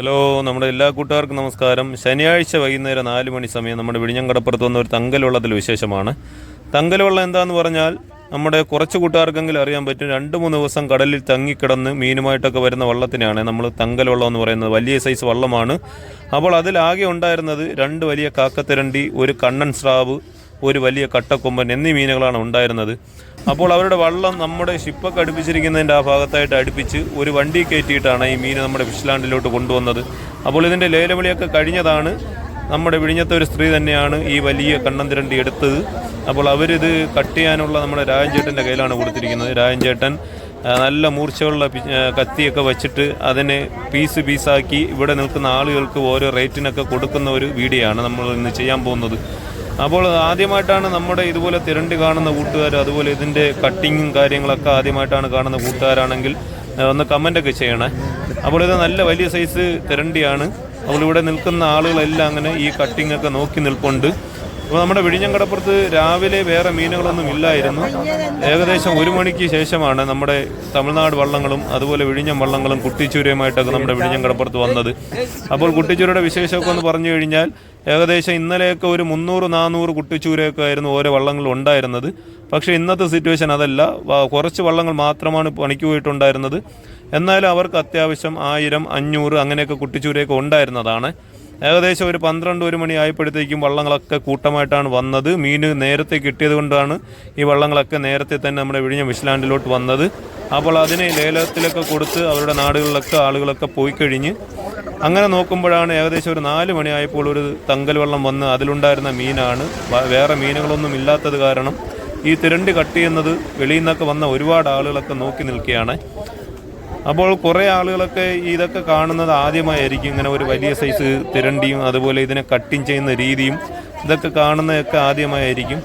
Hello നമ്മുടെ എല്ലാ കൂട്ടുകാർക്കും നമസ്കാരം. ശനിയാഴ്ച വൈകുന്നേരം നാല് മണി സമയം നമ്മുടെ വിഴിഞ്ഞങ്കടപ്പുറത്ത് വന്ന ഒരു തങ്കൽവെള്ളത്തിൽ വിശേഷമാണ്. തങ്കൽവെള്ളം എന്താന്ന് പറഞ്ഞാൽ നമ്മുടെ കുറച്ച് കൂട്ടുകാർക്കെങ്കിലും അറിയാൻ പറ്റും രണ്ട് മൂന്ന് ദിവസം കടലിൽ തങ്ങിക്കിടന്ന് മീനുമായിട്ടൊക്കെ വരുന്ന വള്ളത്തിനാണ് നമ്മൾ തങ്കൽവെള്ളം എന്ന് പറയുന്നത്. വലിയ സൈസ് വള്ളമാണ്. അപ്പോൾ അതിലാകെ ഉണ്ടായിരുന്നത് രണ്ട് വലിയ കാക്കത്തിരണ്ടി ഒരു കണ്ണൻ സ്രാവ് ഒരു വലിയ കട്ടക്കൊമ്പൻ എന്നീ മീനുകളാണ് ഉണ്ടായിരുന്നത്. അപ്പോൾ അവരുടെ വള്ളം നമ്മുടെ ഷിപ്പൊക്കെ അടുപ്പിച്ചിരിക്കുന്നതിന്റെ ആ ഭാഗത്തായിട്ട് അടുപ്പിച്ച് ഒരു വണ്ടി കയറ്റിയിട്ടാണ് ഈ മീൻ നമ്മുടെ ഫിഷ്ലാൻഡിലോട്ട് കൊണ്ടുവന്നത്. അപ്പോൾ ഇതിന്റെ ലേലവിളിയൊക്കെ കഴിഞ്ഞതാണ്. നമ്മുടെ വിഴിഞ്ഞത്തെ ഒരു സ്ത്രീ തന്നെയാണ് ഈ വലിയ കണ്ണന്തിരണ്ടി എടുത്തത്. അപ്പോൾ അവരിത് കട്ട് ചെയ്യാനുള്ള നമ്മുടെ രാജൻചേട്ടന്റെ കയ്യിലാണ് കൊടുത്തിരിക്കുന്നത്. രാജൻചേട്ടൻ നല്ല മൂർച്ചയുള്ള കത്തിയൊക്കെ വെച്ചിട്ട് അതിനെ പീസ് പീസാക്കി ഇവിടെ നിൽക്കുന്ന ആളുകൾക്ക് ഓരോ റേറ്റിനൊക്കെ കൊടുക്കുന്ന ഒരു വീഡിയോ ആണ് നമ്മൾ ഇന്ന് ചെയ്യാൻ പോകുന്നത്. അപ്പോൾ ആദ്യമായിട്ടാണ് നമ്മുടെ ഇതുപോലെ തിരണ്ടി കാണുന്ന കൂട്ടുകാർ അതുപോലെ ഇതിന്റെ കട്ടിങ്ങും കാര്യങ്ങളൊക്കെ ആദ്യമായിട്ടാണ് കാണുന്ന കൂട്ടുകാരാണെങ്കിൽ ഒന്ന് കമന്റൊക്കെ ചെയ്യണേ. അപ്പോൾ ഇത് നല്ല വലിയ സൈസ് തിരണ്ടിയാണ്. അപ്പോൾ ഇവിടെ നിൽക്കുന്ന ആളുകളെല്ലാം അങ്ങനെ ഈ കട്ടിംഗ് ഒക്കെ നോക്കി നിൽപ്പുണ്ട്. അപ്പോൾ നമ്മുടെ വിഴിഞ്ഞങ്കടപ്പുറത്ത് രാവിലെ വേറെ മീനുകളൊന്നും ഇല്ലായിരുന്നു. ഏകദേശം ഒരു മണിക്ക് ശേഷമാണ് നമ്മുടെ തമിഴ്നാട് വള്ളങ്ങളും അതുപോലെ വിഴിഞ്ഞം വള്ളങ്ങളും കുട്ടിച്ചൂരയുമായിട്ടൊക്കെ നമ്മുടെ വിഴിഞ്ഞങ്കടപ്പുറത്ത് വന്നത്. അപ്പോൾ കുട്ടിച്ചൂരയുടെ വിശേഷമൊക്കെ ഒന്ന് പറഞ്ഞു കഴിഞ്ഞാൽ ഏകദേശം ഇന്നലെയൊക്കെ ഒരു മുന്നൂറ് നാനൂറ് കുട്ടിച്ചൂരയൊക്കെ ആയിരുന്നു ഓരോ വള്ളങ്ങളും ഉണ്ടായിരുന്നത്. പക്ഷേ ഇന്നത്തെ സിറ്റുവേഷൻ അതല്ല. കുറച്ച് വള്ളങ്ങൾ മാത്രമാണ് പണിക്ക് പോയിട്ടുണ്ടായിരുന്നത്. എന്നാലും അവർക്ക് അത്യാവശ്യം ആയിരം അഞ്ഞൂറ് അങ്ങനെയൊക്കെ കുട്ടിച്ചൂരയൊക്കെ ഉണ്ടായിരുന്നതാണ്. ഏകദേശം ഒരു പന്ത്രണ്ട് ഒരു മണി ആയപ്പോഴത്തേക്കും വള്ളങ്ങളൊക്കെ കൂട്ടമായിട്ടാണ് വന്നത്. മീൻ നേരത്തെ കിട്ടിയത് കൊണ്ടാണ് ഈ വള്ളങ്ങളൊക്കെ നേരത്തെ തന്നെ നമ്മുടെ വിഴിഞ്ഞ വിശ്ലാൻഡിലോട്ട് വന്നത്. അപ്പോൾ അതിനെ ലേലത്തിലൊക്കെ കൊടുത്ത് അവരുടെ നാടുകളിലൊക്കെ ആളുകളൊക്കെ പോയി കഴിഞ്ഞ് അങ്ങനെ നോക്കുമ്പോഴാണ് ഏകദേശം ഒരു നാല് മണിയായപ്പോൾ ഒരു തങ്കൽ വെള്ളം വന്ന് അതിലുണ്ടായിരുന്ന മീനാണ്. വേറെ മീനുകളൊന്നും ഇല്ലാത്തത് കാരണം ഈ തിരണ്ടി കട്ട് ചെയ്യുന്നത് വെളിയിൽ നിന്നൊക്കെ വന്ന ഒരുപാട് ആളുകളൊക്കെ നോക്കി നിൽക്കുകയാണ്. അപ്പോൾ കുറേ ആളുകളൊക്കെ ഇതൊക്കെ കാണുന്നത് ആദ്യമായിരിക്കും. ഇങ്ങനെ ഒരു വലിയ സൈസ് തിരണ്ടിയും അതുപോലെ ഇതിനെ കട്ടിങ് ചെയ്യുന്ന രീതിയും ഇതൊക്കെ കാണുന്നതൊക്കെ ആദ്യമായിരിക്കും.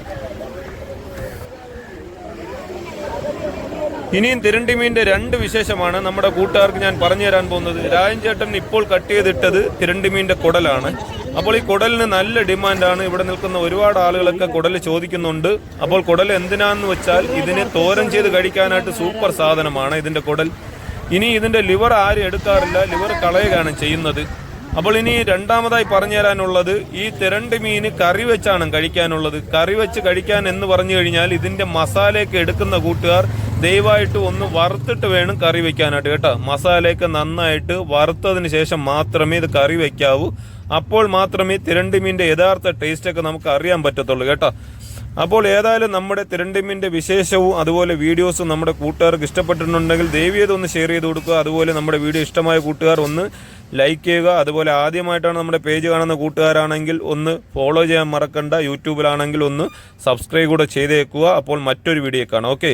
ഇനിയും തിരണ്ടി മീനിന്റെ രണ്ട് വിശേഷമാണ്. നമ്മുടെ കൂട്ടുകാർക്ക് ഞാൻ പറഞ്ഞു തരാൻ പോകുന്നത്. രാജൻ ചേട്ടൻ ഇപ്പോൾ കട്ട് ചെയ്തിട്ടത് തിരണ്ടി മീനിന്റെ കുടലാണ്. അപ്പോൾ ഈ കുടലിന് നല്ല ഡിമാൻഡാണ് ഇവിടെ നിൽക്കുന്ന ഒരുപാട് ആളുകളൊക്കെ കുടൽ ചോദിക്കുന്നുണ്ട്. അപ്പോൾ കുടൽ എന്തിനാന്ന് വെച്ചാൽ ഇതിനെ തോരൻ ചെയ്ത് കഴിക്കാനായിട്ട് സൂപ്പർ സാധനമാണ് ഇതിന്റെ കുടൽ. ഇനി ഇതിന്റെ ലിവർ ആരും എടുക്കാറില്ല. ലിവർ കളയുകയാണ് ചെയ്യുന്നത്. അപ്പോൾ ഇനി രണ്ടാമതായി പറഞ്ഞു തരാനുള്ളത് ഈ തിരണ്ട് മീൻ കറി വെച്ചാണ് കഴിക്കാനുള്ളത്. കറി വെച്ച് കഴിക്കാൻ എന്ന് പറഞ്ഞു കഴിഞ്ഞാൽ ഇതിന്റെ മസാലയൊക്കെ എടുക്കുന്ന കൂട്ടുകാർ ദയവായിട്ട് ഒന്ന് വറുത്തിട്ട് വേണം കറി വെക്കാനായിട്ട് കേട്ടോ. മസാലയൊക്കെ നന്നായിട്ട് വറുത്തതിന് ശേഷം മാത്രമേ ഇത് കറി വെക്കാവൂ. അപ്പോൾ മാത്രമേ തിരണ്ട് മീന്റെ യഥാർത്ഥ ടേസ്റ്റൊക്കെ നമുക്ക് അറിയാൻ പറ്റത്തുള്ളൂ കേട്ടോ. അപ്പോൾ ഏതായാലും നമ്മുടെ തിരണ്ടിമിന്റെ വിശേഷവും അതുപോലെ വീഡിയോസും നമ്മുടെ കൂട്ടുകാർക്ക് ഇഷ്ടപ്പെട്ടിട്ടുണ്ടെങ്കിൽ ദയവേത് ഒന്ന് ഷെയർ ചെയ്ത് കൊടുക്കുക. അതുപോലെ നമ്മുടെ വീഡിയോ ഇഷ്ടമായ കൂട്ടുകാർ ഒന്ന് ലൈക്ക് ചെയ്യുക. അതുപോലെ ആദ്യമായിട്ടാണ് നമ്മുടെ പേജ് കാണുന്ന കൂട്ടുകാരാണെങ്കിൽ ഒന്ന് ഫോളോ ചെയ്യാൻ മറക്കണ്ട. യൂട്യൂബിലാണെങ്കിൽ ഒന്ന് സബ്സ്ക്രൈബ് കൂടെ ചെയ്തേക്കുക. അപ്പോൾ മറ്റൊരു വീഡിയോ കാണാം. ഓക്കെ